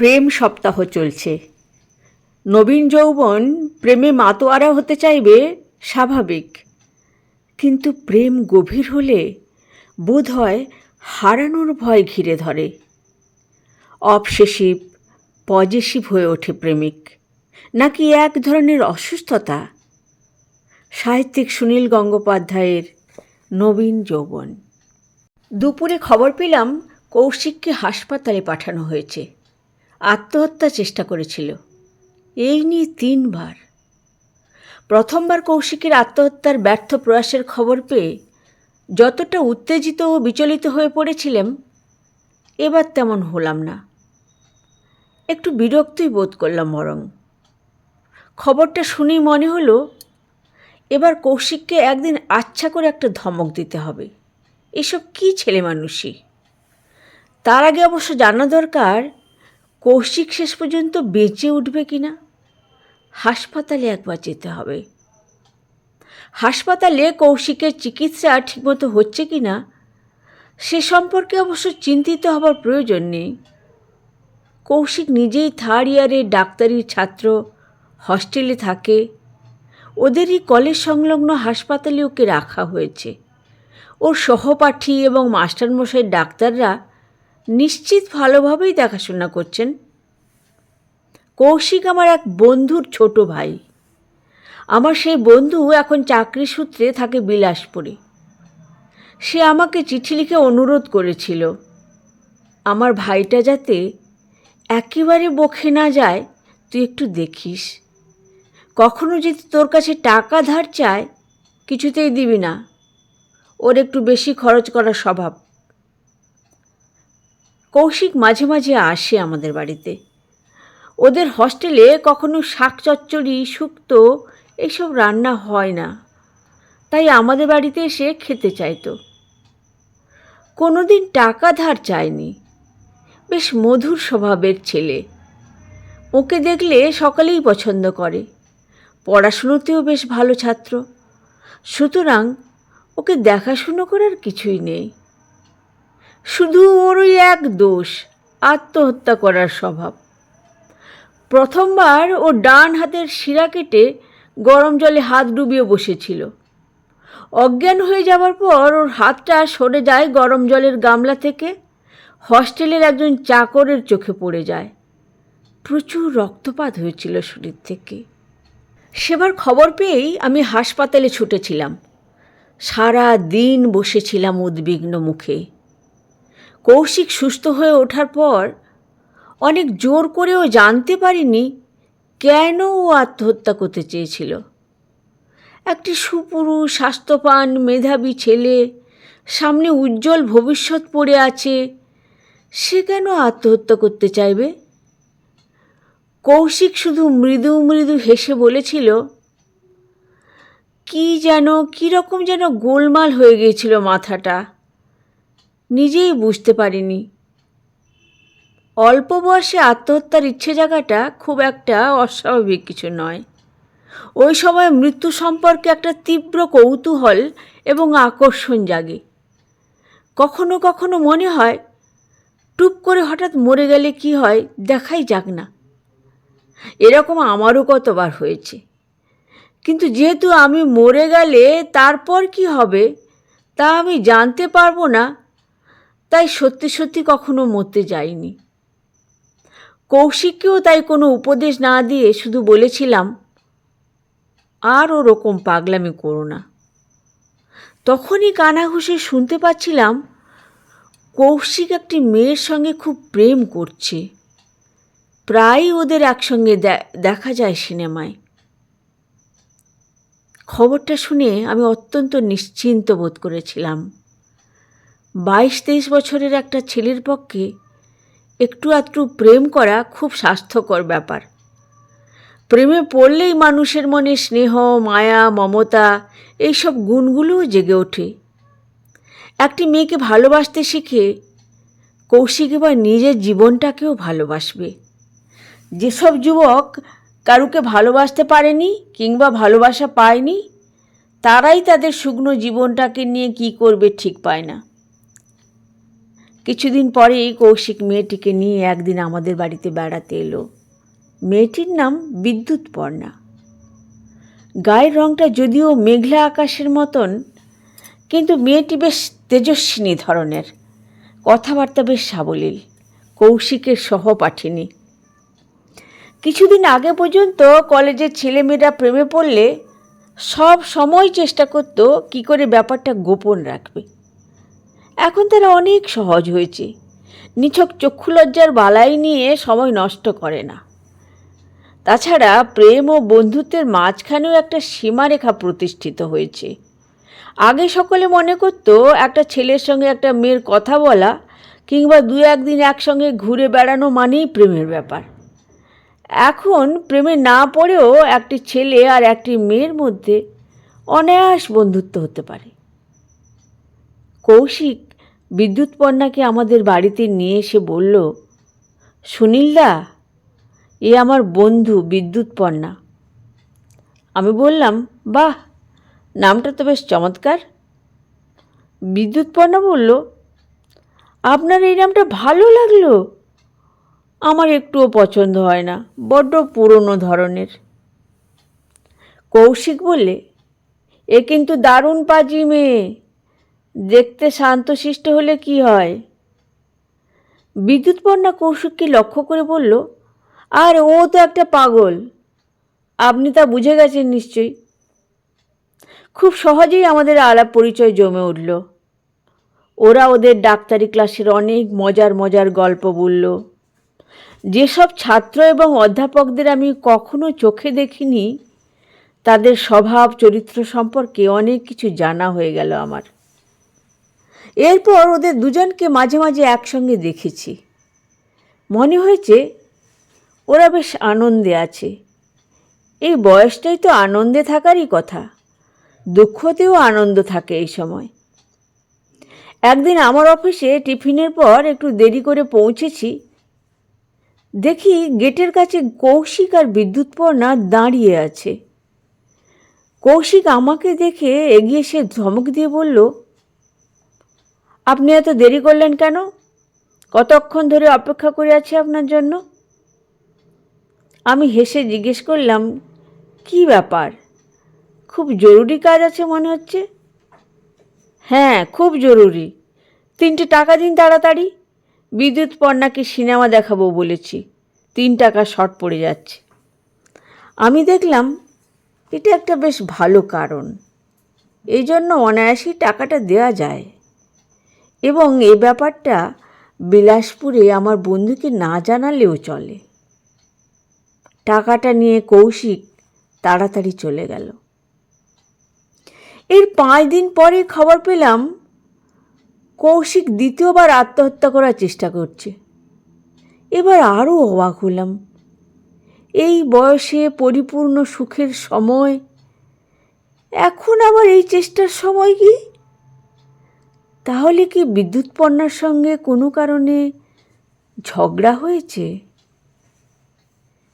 প্রেম সপ্তাহ চলছে। নবীন যৌবন প্রেমে মাতোয়ারা হতে চাইবে, স্বাভাবিক। কিন্তু প্রেম গভীর হলে বোধ হয় হারানোর ভয় ঘিরে ধরে। অবসেসিভ, পজেসিভ হয়ে ওঠে প্রেমিক। নাকি এক ধরনের অসুস্থতা? সাহিত্যিক সুনীল গঙ্গোপাধ্যায়ের নবীন যৌবন। দুপুরে খবর পেলাম কৌশিককে হাসপাতালে পাঠানো হয়েছে। আত্মহত্যা চেষ্টা করেছিল। এই নিয়ে তিনবার। প্রথমবার কৌশিকের আত্মহত্যার ব্যর্থ প্রয়াসের খবর পেয়ে যতটা উত্তেজিত ও বিচলিত হয়ে পড়েছিলাম, এবার তেমন হলাম না। একটু বিরক্তই বোধ করলাম বরং। খবরটা শুনেই মনে হলো, এবার কৌশিককে একদিন আচ্ছা করে একটা ধমক দিতে হবে। এসব কী ছেলে মানুষই তার আগে অবশ্য জানা দরকার কৌশিক শেষ পর্যন্ত বেঁচে উঠবে কি না? হাসপাতালে একবার যেতে হবে। হাসপাতালে কৌশিকের চিকিৎসা ঠিকমতো হচ্ছে কি না, সে সম্পর্কে অবশ্য চিন্তিত হবার প্রয়োজন নেই। কৌশিক নিজেই থার্ড ইয়ারের ডাক্তারি ছাত্র হস্টেলে থাকে। ওদেরই কলেজ সংলগ্ন হাসপাতালে ওকে রাখা হয়েছে। ওর সহপাঠী এবং মাস্টারমশাই ডাক্তাররা নিশ্চিত ভালোভাবেই দেখাশোনা করছেন। কৌশিক আমার এক বন্ধুর ছোট ভাই। আমার সেই বন্ধু এখন চাকরি সূত্রে থাকে বিলাসপুরে। সে আমাকে চিঠি লিখে অনুরোধ করেছিল। আমার ভাইটা যাতে একেবারে বখে না যায়, তুই একটু দেখিস। কখনো যদি তোর কাছে টাকা ধার চায়, কিছুতেই দিবি না। ওর একটু বেশি খরচ করার স্বভাব। কৌশিক মাঝে মাঝে আসে আমাদের বাড়িতে। ওদের হস্টেলে কখনো শাক চচ্চড়ি, শুক্তো এইসব রান্না হয় না। তাই আমাদের বাড়িতে এসে খেতে চাইতো। কোনো দিন টাকা ধার চায়নি। বেশ মধুর স্বভাবের ছেলে। ওকে দেখলে সকালেই পছন্দ করে। পড়াশুনোতেও বেশ ভালো ছাত্র। সুতরাং ওকে দেখাশুনো করার কিছুই নেই। শুধু ওর ওই এক দোষ, আত্মহত্যা করার স্বভাব। প্রথমবার ও ডান হাতের শিরা কেটে গরম জলে হাত ডুবিয়ে বসেছিল। অজ্ঞান হয়ে যাওয়ার পর ওর হাতটা সরে যায় গরম জলের গামলা থেকে, হস্টেলের একজন চাকরের চোখে পড়ে যায়। প্রচুর রক্তপাত হয়েছিল শরীর থেকে। সেবার খবর পেয়েই আমি হাসপাতালে ছুটেছিলাম। সারা দিন বসেছিলাম উদ্বিগ্ন মুখে। কৌশিক সুস্থ হয়ে ওঠার পর অনেক জোর করেও জানতে পারিনি কেন ও আত্মহত্যা করতে চেয়েছিল। একটি সুপুরুষ, স্বাস্থ্যবান, মেধাবী ছেলে, সামনে উজ্জ্বল ভবিষ্যৎ পড়ে আছে, সে কেন আত্মহত্যা করতে চাইবে? কৌশিক শুধু মৃদু মৃদু হেসে বলেছিল, কি যেন কীরকম যেন গোলমাল হয়ে গিয়েছিল মাথাটা। নিজেই বুঝতে পারিনি। অল্প বয়সে আত্মহত্যার ইচ্ছে জাগাটা খুব একটা অস্বাভাবিক কিছু নয়। ওই সময় মৃত্যু সম্পর্কে একটা তীব্র কৌতূহল এবং আকর্ষণ জাগে। কখনো কখনো মনে হয়, টুপ করে হঠাৎ মরে গেলে কি হয়, দেখাই যাক না। এরকম আমারও কতবার হয়েছে। কিন্তু যেহেতু আমি মরে গেলে তারপর কি হবে, তা আমি জানতে পারব না তাই সত্যি সত্যি কখনো মরতে যাইনি। কৌশিককেও তাই কোনো উপদেশ না দিয়ে শুধু বলেছিলাম, আর ওরকম পাগলামি করো না। তখনই কানা ঘুষে শুনতে পাচ্ছিলাম, কৌশিক একটি মেয়ের সঙ্গে খুব প্রেম করছে। প্রায়ই ওদের একসঙ্গে দেখা যায় সিনেমায়। খবরটা শুনে আমি অত্যন্ত নিশ্চিন্ত বোধ করেছিলাম। বাইশ তেইশ বছরের একটা ছেলের পক্ষে একটু আধটু প্রেম করা খুব স্বাস্থ্যকর ব্যাপার। প্রেমে পড়লেই মানুষের মনে স্নেহ, মায়া, মমতা, এইসব গুণগুলোও জেগে ওঠে। একটি মেয়েকে ভালোবাসতে শিখে কৌশিক এবার নিজের জীবনটাকেও ভালোবাসবে। যেসব যুবক কারুকে ভালোবাসতে পারেনি কিংবা ভালোবাসা পায়নি, তারাই তাদের শুকনো জীবনটাকে নিয়ে কি করবে ঠিক পায় না। কিছুদিন পরেই কৌশিক মেয়েটিকে নিয়ে একদিন আমাদের বাড়িতে বেড়াতে এলো। মেয়েটির নাম বিদ্যুৎ পর্ণা। গায়ের রংটা যদিও মেঘলা আকাশের মতন, কিন্তু মেয়েটি বেশ তেজস্বিনী ধরনের। কথাবার্তা বেশ সাবলীল, কৌশিকের সহপাঠিনী। কিছুদিন আগে পর্যন্ত কলেজের ছেলেমেয়েরা প্রেমে পড়লে সব সময় চেষ্টা করত কী করে ব্যাপারটা গোপন রাখবে। এখন তারা অনেক সহজ হয়েছে। নিছক চক্ষুলজ্জার বালাই নিয়ে সময় নষ্ট করে না। তাছাড়া প্রেম ও বন্ধুত্বের মাঝখানেও একটা সীমারেখা প্রতিষ্ঠিত হয়েছে। আগে সকলে মনে করতো, একটা ছেলের সঙ্গে একটা মেয়ের কথা বলা কিংবা দু একদিন একসঙ্গে ঘুরে বেড়ানো মানেই প্রেমের ব্যাপার। এখন প্রেমে না পড়েও একটি ছেলে আর একটি মেয়ের মধ্যে অনায়াস বন্ধুত্ব হতে পারে। কৌশিক বিদ্যুৎ পণ্যাকে আমাদের বাড়িতে নিয়ে এসে বলল, সুনীলদা, এ আমার বন্ধু বিদ্যুৎ পণ্যা আমি বললাম, বাহ, নামটা তো বেশ চমৎকার। বিদ্যুৎ পণ্যা বলল, আপনার এই নামটা ভালো লাগল। আমার একটুও পছন্দ হয় না, বড্ড পুরনো ধরনের। কৌশিক বললে, এ কিন্তু দারুণ পাজি মেয়ে। দেখতে শান্তশিষ্ট হলে কি হয়? বিদ্যুৎপর্ণা কৌশিককে লক্ষ্য করে বলল, আর ও তো একটা পাগল। আপনি তা বুঝে গেছেন নিশ্চয়ই? খুব সহজেই আমাদের আলাপ পরিচয় জমে উঠল। ওরা ওদের ডাক্তারি ক্লাসের অনেক মজার মজার গল্প বলল। যেসব ছাত্র এবং অধ্যাপকদের আমি কখনো চোখে দেখিনি, তাদের স্বভাব, চরিত্র সম্পর্কে অনেক কিছু জানা হয়ে গেল আমার। এরপর ওদের দুজনকে মাঝে মাঝে একসঙ্গে দেখেছি। মনে হয়েছে ওরা বেশ আনন্দে আছে। এই বয়সটাই তো আনন্দে থাকারই কথা। দুঃখতেও আনন্দ থাকে এই সময়। একদিন আমার অফিসে টিফিনের পর একটু দেরি করে পৌঁছেছি। দেখি গেটের কাছে কৌশিক আর বিদ্যুৎপর্ণা দাঁড়িয়ে আছে। কৌশিক আমাকে দেখে এগিয়ে সে ধমক দিয়ে বলল আপনি এত দেরি করলেন কেন? কতক্ষণ ধরে অপেক্ষা করে আছি আপনার জন্য? আমি হেসে জিজ্ঞেস করলাম, কি ব্যাপার? খুব জরুরি কাজ আছে মনে হচ্ছে? হ্যাঁ খুব জরুরি। তিনটে টাকা দিন তাড়াতাড়ি। বিদ্যুৎ পণ্যাকে সিনেমা দেখাবো বলেছি। তিন টাকা শর্ট পড়ে যাচ্ছে। আমি দেখলাম, এটা একটা বেশ ভালো কারণ। এই জন্য অনায়াসেই টাকাটা দেওয়া যায়। এবং এ ব্যাপারটা বিলাসপুরে আমার বন্ধুকে না জানালেও চলে। টাকাটা নিয়ে কৌশিক তাড়াতাড়ি চলে গেল। এর পাঁচ দিন পরে খবর পেলাম, কৌশিক দ্বিতীয়বার আত্মহত্যা করার চেষ্টা করছে। এবার আরও অবাক হলাম। এই বয়সে পরিপূর্ণ সুখের সময়, এখন আবার এই চেষ্টার সময় কি? তাহলে কি বিদ্যুৎ পণ্যার সঙ্গে কোনো কারণে ঝগড়া হয়েছে?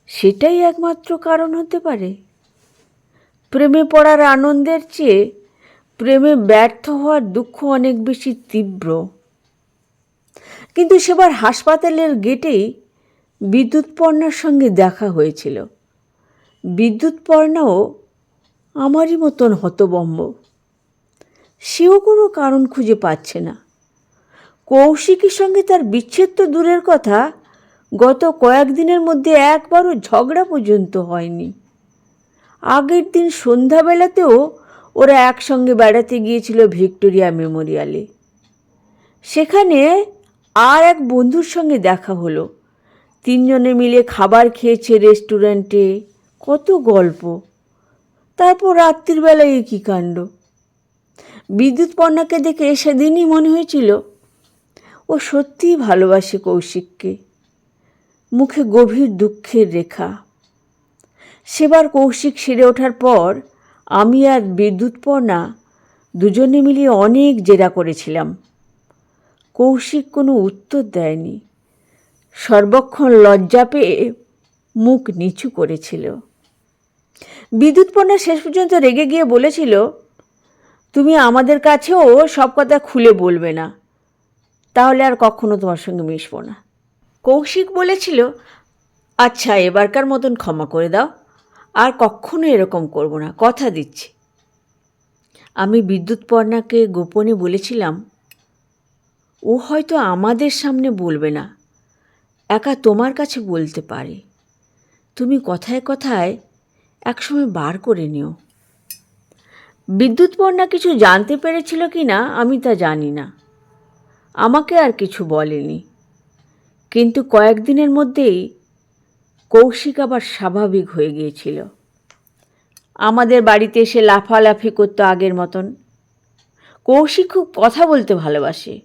সেটাই একমাত্র কারণ হতে পারে। প্রেমে পড়ার আনন্দের চেয়ে প্রেমে ব্যর্থ হওয়ার দুঃখ অনেক বেশি তীব্র। কিন্তু সেবার হাসপাতালের গেটেই বিদ্যুৎ পর্ণার সঙ্গে দেখা হয়েছিল। বিদ্যুৎ পর্ণাও আমারই মতন হতবম্ব। সেও কোনো কারণ খুঁজে পাচ্ছে না। কৌশিকীর সঙ্গে তার বিচ্ছেদ তো দূরের কথা, গত কয়েকদিনের মধ্যে একবারও ঝগড়া পর্যন্ত হয়নি। আগের দিন সন্ধ্যাবেলাতেও ওরা একসঙ্গে বেড়াতে গিয়েছিল ভিক্টোরিয়া মেমোরিয়ালে। সেখানে আর এক বন্ধুর সঙ্গে দেখা হলো। তিনজনে মিলে খাবার খেয়েছে রেস্টুরেন্টে। কত গল্প। তারপর রাত্রিবেলায় কী কাণ্ড। বিদ্যুৎ পণ্যাকে দেখে সেদিনই মনে হয়েছিল, ও সত্যিই ভালোবাসে কৌশিককে। মুখে গভীর দুঃখের রেখা। সেবার কৌশিক সেরে ওঠার পর আমি আর বিদ্যুৎ পর্ণা দুজনে মিলিয়ে অনেক জেরা করেছিলাম। কৌশিক কোনো উত্তর দেয়নি। সর্বক্ষণ লজ্জা পেয়ে মুখ নিচু করেছিল। বিদ্যুৎ পণ্যা শেষ পর্যন্ত রেগে গিয়ে বলেছিল তুমি আমাদের কাছেও সব কথা খুলে বলবে না। তাহলে আর কখনো তোমার সঙ্গে মিশবো না। কৌশিক বলেছিল আচ্ছা এবারকার মতন ক্ষমা করে দাও। আর কখনো এরকম করব না, কথা দিচ্ছি। আমি বিদ্যুৎ পর্ণাকে গোপনে বলেছিলাম, ও হয়তো আমাদের সামনে বলবে না, একা তোমার কাছে বলতে পারে। তুমি কথায় কথায় একসময় বার করে নিও। বিদ্যুৎ পর্ণা কিছু জানতে পেরেছিল কি না আমি তা জানি না। আমাকে আর কিছু বলেনি। কিন্তু কয়েকদিনের মধ্যেই কৌশিক আবার স্বাভাবিক হয়ে গিয়েছিল। আমাদের বাড়িতে এসে লাফালাফি করতো আগের মতন। কৌশিক খুব কথা বলতে ভালোবাসে,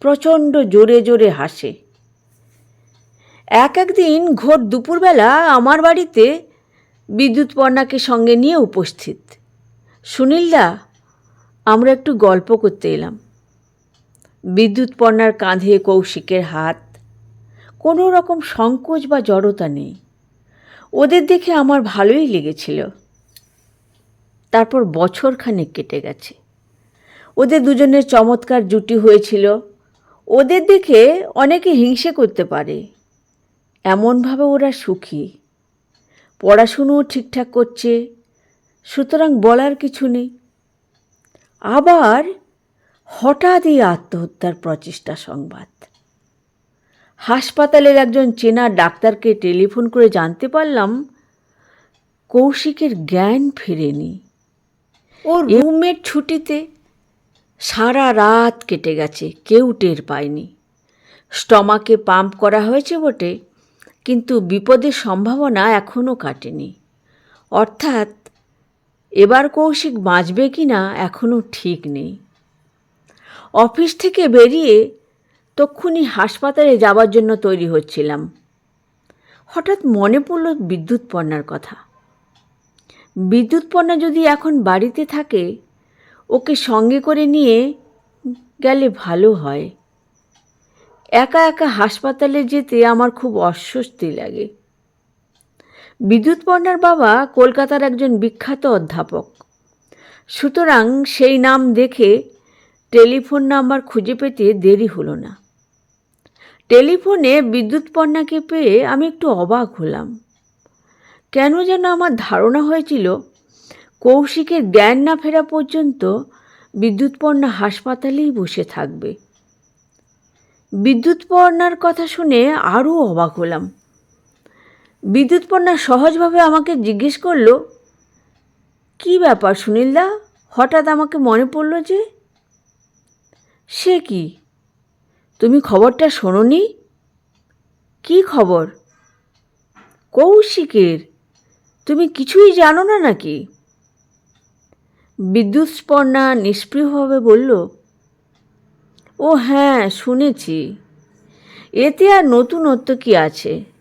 প্রচণ্ড জোরে জোরে হাসে। এক একদিন ঘোর দুপুরবেলা আমার বাড়িতে বিদ্যুৎ পর্ণাকে সঙ্গে নিয়ে উপস্থিত। সুনীলদা, আমরা একটু গল্প করতে এলাম। বিদ্যুৎ পর্ণার কাঁধে কৌশিকের হাত। কোনো রকম সংকোচ বা জড়তা নেই। ওদের দেখে আমার ভালোই লেগেছিল। তারপর বছরখানেক কেটে গেছে। ওদের দুজনের চমৎকার জুটি হয়েছিল। ওদের দেখে অনেকে হিংসে করতে পারে। এমনভাবে ওরা সুখী। পড়াশুনোও ঠিকঠাক করছে। সুতরাং বলার কিছু নেই। আবার হঠাৎ এই আত্মহত্যার প্রচেষ্টা সংবাদ। হাসপাতালের একজন চেনা ডাক্তারকে টেলিফোন করে জানতে পারলাম কৌশিকের জ্ঞান ফেরেনি। ও রুমের ছুটিতে সারা রাত কেটে গেছে কেউ টের পায়নি। স্টমাকে পাম্প করা হয়েছে বটে কিন্তু বিপদের সম্ভাবনা এখনও কাটেনি। অর্থাৎ এবার কৌশিক বাঁচবে কি না এখনও ঠিক নেই। অফিস থেকে বেরিয়ে তক্ষুনি হাসপাতালে যাবার জন্য তৈরি হচ্ছিলাম। হঠাৎ মনে পড়ল বিদ্যুৎ পণ্যার কথা। বিদ্যুৎ পণ্যা যদি এখন বাড়িতে থাকে, ওকে সঙ্গে করে নিয়ে গেলে ভালো হয়। একা একা হাসপাতালে যেতে আমার খুব অস্বস্তি লাগে। বিদ্যুৎ পণ্যার বাবা কলকাতার একজন বিখ্যাত অধ্যাপক। সুতরাং সেই নাম দেখে টেলিফোন নাম্বার খুঁজে পেতে দেরি হলো না। টেলিফোনে বিদ্যুৎ পণ্যাকে পেয়ে আমি একটু অবাক হলাম। কেন যেন আমার ধারণা হয়েছিল, কৌশিকের জ্ঞান না ফেরা পর্যন্ত বিদ্যুৎ পণ্যা হাসপাতালেই বসে থাকবে। বিদ্যুৎ পণ্যার কথা শুনে আরও অবাক হলাম। বিদ্যুৎ পণ্যা সহজভাবে আমাকে জিজ্ঞেস করল, কি ব্যাপার সুনীলদা? হঠাৎ আমাকে মনে পড়ল যে, সে কি? তুমি খবরটা শোনোনি? কি খবর? কৌশিকের। তুমি কিছুই জানো না নাকি? বিদ্যুৎ স্পর্ণা নিষ্প্রিয়ভাবে বলল, ও হ্যাঁ শুনেছি। এতে আর নতুনত্ব কি আছে?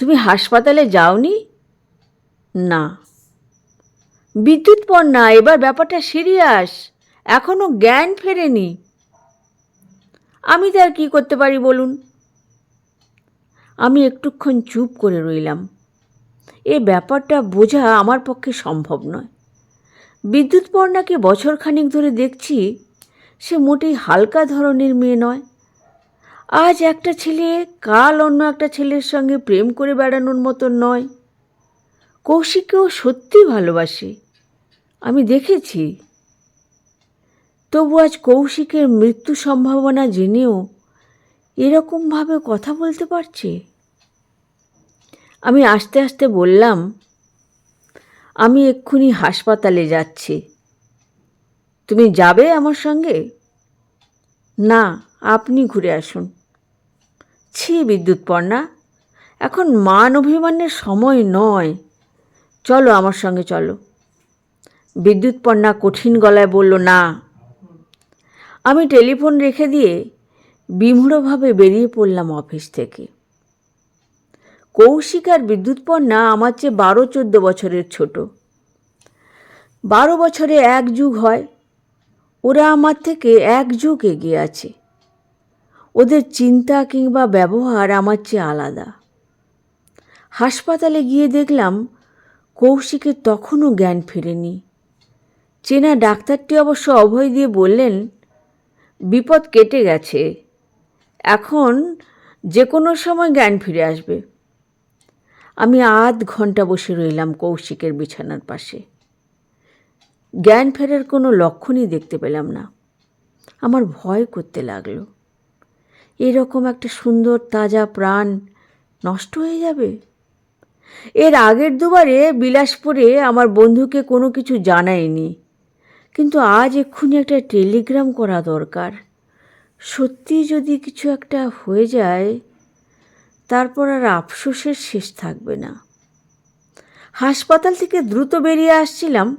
তুমি হাসপাতালে যাওনি? না। বিদ্যুৎ পণ্যা এবার ব্যাপারটা সিরিয়াস। এখনও জ্ঞান ফেরেনি। আমি তার কি করতে পারি বলুন? আমি একটুক্ষণ চুপ করে রইলাম। এ ব্যাপারটা বোঝা আমার পক্ষে সম্ভব নয়। বিদ্যুৎ পর্ণাকে বছরখানেক ধরে দেখছি, সে মোটেই হালকা ধরনের মেয়ে নয়। আজ একটা ছেলে, কাল অন্য একটা ছেলের সঙ্গে প্রেম করে বেড়ানোর মতন নয়। কৌশিককেও সত্যি ভালোবাসে। আমি দেখেছি। তবু আজ কৌশিকের মৃত্যু সম্ভাবনা জেনেও এরকমভাবে কথা বলতে পারছে? আমি আস্তে আস্তে বললাম, আমি এক্ষুনি হাসপাতালে যাচ্ছি। তুমি যাবে আমার সঙ্গে? না, আপনি ঘুরে আসুন। ছি বিদ্যুৎ পর্ণা এখন মান অভিমানের সময় নয়। চলো আমার সঙ্গে চলো। বিদ্যুৎ পর্ণা কঠিন গলায় বলল, না। আমি টেলিফোন রেখে দিয়ে বিমূঢ়ভাবে বেরিয়ে পড়লাম অফিস থেকে। কৌশিক আর বিদ্যুৎ পর্ণা আমার চেয়ে বারো চোদ্দ বছরের ছোট। বারো বছরে এক যুগ হয়। ওরা আমার থেকে এক যুগ এগিয়ে আছে। ওদের চিন্তা কিংবা ব্যবহার আমার চেয়ে আলাদা। হাসপাতালে গিয়ে দেখলাম, কৌশিকের তখনও জ্ঞান ফেরেনি। চেনা ডাক্তারটি অবশ্য অভয় দিয়ে বললেন, বিপদ কেটে গেছে। এখন যে কোনো সময় জ্ঞান ফিরে আসবে। আমি আধ ঘণ্টা বসে রইলাম কৌশিকের বিছানার পাশে। জ্ঞান ফেরার কোনো লক্ষণই দেখতে পেলাম না। আমার ভয় করতে লাগল। এরকম একটা সুন্দর তাজা প্রাণ নষ্ট হয়ে যাবে? এর আগের দুবারে বিলাসপুরে আমার বন্ধুকে কোনো কিছু জানায়নি। কিন্তু আজ এক্ষুনি একটা টেলিগ্রাম করা দরকার। সত্যি যদি কিছু একটা হয়ে যায়, তারপর আর আফসোসের শেষ থাকবে না। হাসপাতাল থেকে দ্রুত বেরিয়ে আসছিলাম।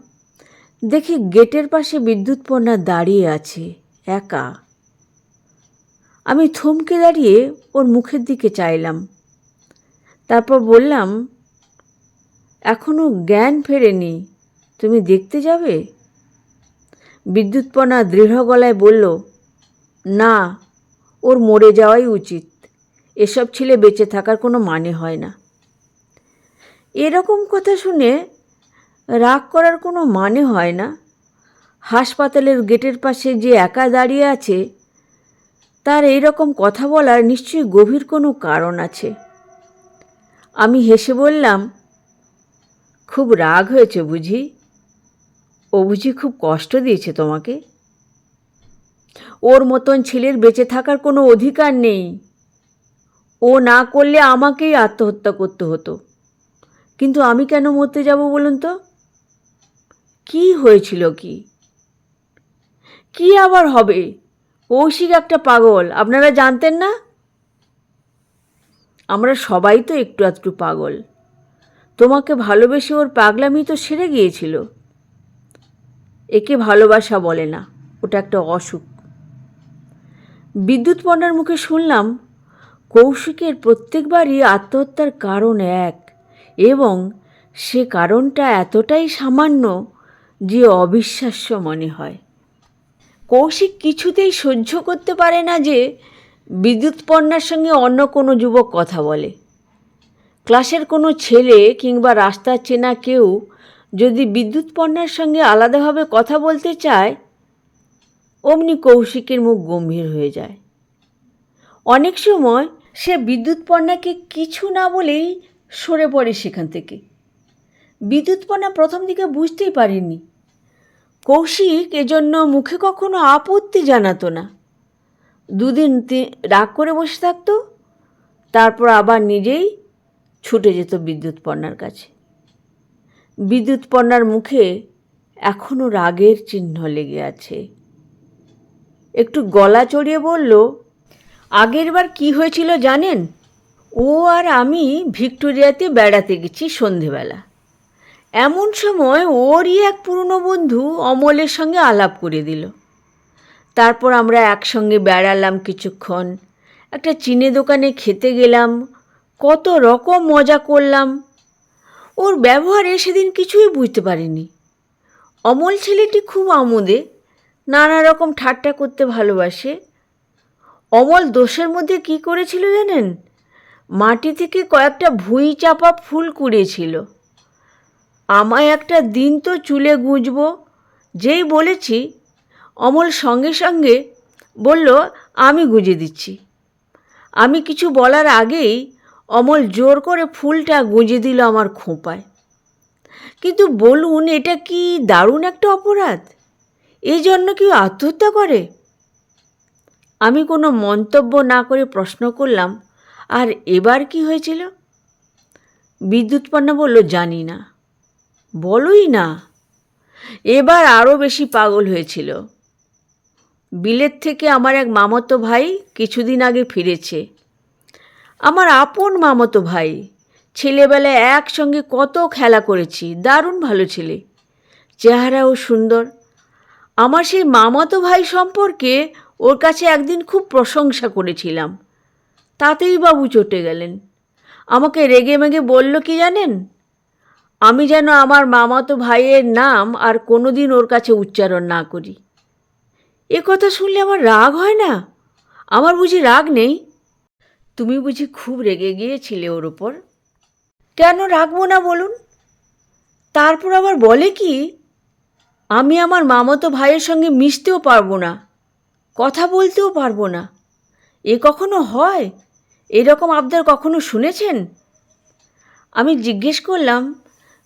দেখি গেটের পাশে বিদ্যুৎ পণ্যা দাঁড়িয়ে আছে, একা। আমি থমকে দাঁড়িয়ে ওর মুখের দিকে চাইলাম। তারপর বললাম এখনও জ্ঞান ফেরেনি, তুমি দেখতে যাবে? বিদ্যুৎপনা দৃঢ় গলায় বলল, না, ওর মরে যাওয়াই উচিত। এসব ছেলে বেঁচে থাকার কোনো মানে হয় না। এরকম কথা শুনে রাগ করার কোনো মানে হয় না। হাসপাতালের গেটের পাশে যে একা দাঁড়িয়ে আছে তার এই রকম কথা বলার নিশ্চয়ই গভীর কোনো কারণ আছে। আমি হেসে বললাম, খুব রাগ হয়েছে বুঝি? ও বুঝি খুব কষ্ট দিয়েছে তোমাকে? ওর মতন ছেলের বেঁচে থাকার কোনো অধিকার নেই। ও না করলে আমাকেই আত্মহত্যা করতে হতো। কিন্তু আমি কেন মরতে যাব বলুন তো? কি হয়েছিল কি? কি আবার হবে? কৌশিক একটা পাগল, আপনারা জানতেন না? আমরা সবাই তো একটু আধটু পাগল। তোমাকে ভালোবেসে ওর পাগলামি তো সেরে গিয়েছিল। একে ভালোবাসা বলে না, ওটা একটা অসুখ। বিদ্যুৎ পণ্ডার মুখে শুনলাম, কৌশিকের প্রত্যেকবারই আত্মহত্যার কারণ এক, এবং সে কারণটা এতটাই সামান্য যে অবিশ্বাস্য মনে হয়। কৌশিক কিছুতেই সহ্য করতে পারে না যে বিদ্যুৎ পণ্যার সঙ্গে অন্য কোনো যুবক কথা বলে। ক্লাসের কোনো ছেলে কিংবা রাস্তার চেনা কেউ যদি বিদ্যুৎ পণ্যার সঙ্গে আলাদাভাবে কথা বলতে চায়, অমনি কৌশিকের মুখ গম্ভীর হয়ে যায়। অনেক সময় সে বিদ্যুৎ পণ্যাকে কিছু না বলেই সরে পড়ে সেখান থেকে। বিদ্যুৎ পণ্যা প্রথম দিকে বুঝতেই পারেনি কৌশিক এজন্য মুখে কখনো আপত্তি জানাতো না। দুদিন রাগ করে বসে থাকতো, তারপর আবার নিজেই ছুটে যেত বিদ্যুৎ পণ্যার কাছে। বিদ্যুৎ পণ্যার মুখে এখনও রাগের চিহ্ন লেগে আছে। একটু গলা চড়িয়ে বলল আগেরবার কি হয়েছিল জানেন? ও আর আমি ভিক্টোরিয়াতে বেড়াতে গেছি সন্ধেবেলা। এমন সময় ওরই এক পুরনো বন্ধু অমলের সঙ্গে আলাপ করে দিল। তারপর আমরা একসঙ্গে বেড়ালাম কিছুক্ষণ। একটা চিনে দোকানে খেতে গেলাম। কত রকম মজা করলাম। ওর ব্যবহারে সেদিন কিছুই বুঝতে পারিনি। অমল ছেলেটি খুব আমোদে, নানা রকম ঠাট্টা করতে ভালোবাসে। অমল দোষের মধ্যে কি করেছিল জানেন? মাটি থেকে কয়েকটা ভুঁই চাপা ফুল কুড়িয়েছিল। আমায় একটা দিন তো চুলে গুঁজব। যেই বলেছি, অমল সঙ্গে সঙ্গে বলল, আমি গুঁজে দিচ্ছি। আমি কিছু বলার আগেই অমল জোর করে ফুলটা গুঁজে দিল আমার খোঁপায়। কিন্তু বলুন, এটা কি দারুণ একটা অপরাধ? এই জন্য কেউ আত্মহত্যা করে? আমি কোনো মন্তব্য না করে প্রশ্ন করলাম, আর এবার কি হয়েছিল? বিদ্যুৎপন্ন বলল, জানি না। বলোই না। এবার আরও বেশি পাগল হয়েছিল। বিলেত থেকে আমার এক মামাতো ভাই কিছুদিন আগে ফিরেছে। আমার আপন মামাতো ভাই, ছেলেবেলায় একসঙ্গে কত খেলা করেছি, দারুণ ভালো ছেলে। চেহারাও সুন্দর। আমার সেই মামাতো ভাই সম্পর্কে ওর কাছে একদিন খুব প্রশংসা করেছিলাম। তাতেই বাবু চটে গেলেন। আমাকে রেগে মেগে বলল, কি জানেন? আমি যেন আমার মামাতো ভাইয়ের নাম আর কোনোদিন ওর কাছে উচ্চারণ না করি। এ কথা শুনলে আমার রাগ হয় না? আমার বুঝি রাগ নেই? তুমি বুঝি খুব রেগে গিয়েছিলে ওর ওপর কেন রাখব না বলুন? তারপর আবার বলে কি? আমি আমার মামাতো ভাইয়ের সঙ্গে মিশতেও পারব না, কথা বলতেও পারব না। এ কখনো হয়? এরকম আবদার কখনো শুনেছেন? আমি জিজ্ঞেস করলাম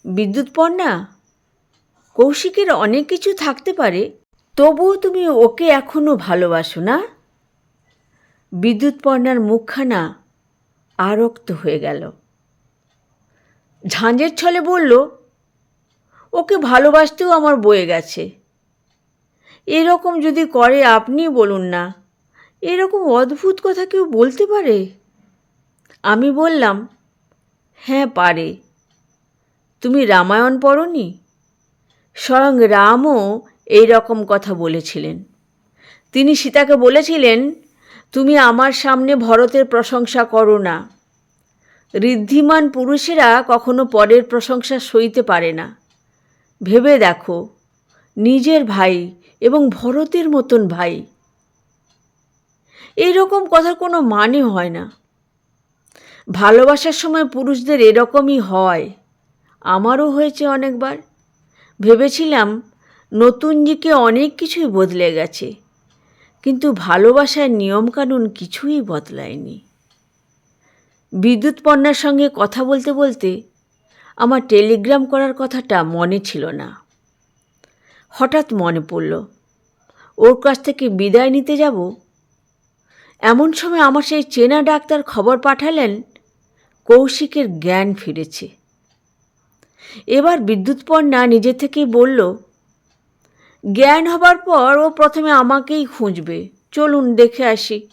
বিদ্যুৎ পণ্যা কৌশিকের অনেক কিছু থাকতে পারে, তবুও তুমি ওকে এখনও ভালোবাসো না? বিদ্যুৎ পর্ণার মুখখানা আরক্ত হয়ে গেল। ঝাঁঝের ছলে বলল, ওকে ভালোবাসতেও আমার বয়ে গেছে। এরকম যদি করে আপনি বলুন না। এরকম অদ্ভুত কথা কেউ বলতে পারে? আমি বললাম হ্যাঁ পারে। তুমি রামায়ণ পড়নি? স্বয়ং রামও এই রকম কথা বলেছিলেন। তিনি সীতাকে বলেছিলেন, তুমি আমার সামনে ভরতের প্রশংসা করো না। ঋদ্ধিমান পুরুষেরা কখনো পরের প্রশংসা সইতে পারে না। ভেবে দেখো, নিজের ভাই এবং ভরতের মতন ভাই। এই রকম কথার কোনো মানে হয় না। ভালোবাসার সময় পুরুষদের এরকমই হয়। আমারও হয়েছে অনেকবার। ভেবেছিলাম নতুনজিকে অনেক কিছুই বদলে গেছে, কিন্তু ভালোবাসার নিয়মকানুন কিছুই বদলায়নি। বিদ্যুৎ পণ্যার সঙ্গে কথা বলতে বলতে আমার টেলিগ্রাম করার কথাটা মনে ছিল না। হঠাৎ মনে পড়ল, ওর কাছ থেকে বিদায় নিতে যাব? এমন সময় আমার সেই চেনা ডাক্তার খবর পাঠালেন, কৌশিকের জ্ঞান ফিরেছে। এবার বিদ্যুৎ পণ্যা নিজে থেকেই বলল, জ্ঞান হবার পর ও প্রথমে আমাকেই খুঁজবে। চলুন দেখে আসি।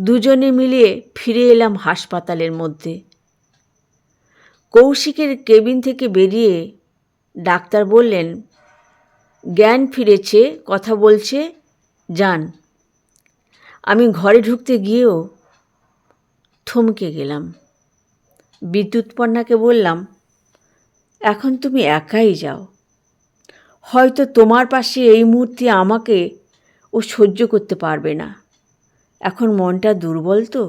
দুজনে মিলিয়ে ফিরে এলাম হাসপাতালের মধ্যে। কৌশিকের কেবিন থেকে বেরিয়ে ডাক্তার বললেন, জ্ঞান ফিরেছে, কথা বলছে, যান। আমি ঘরে ঢুকতে গিয়েও থমকে গেলাম। বিদ্যুৎ পণ্যাকে বললাম এখন তুমি একাই যাও। হয়তো তোমার পাশে এই মুহূর্তে আমাকে ও সহ্য করতে পারবে না। এখন মনটা দুর্বল তো?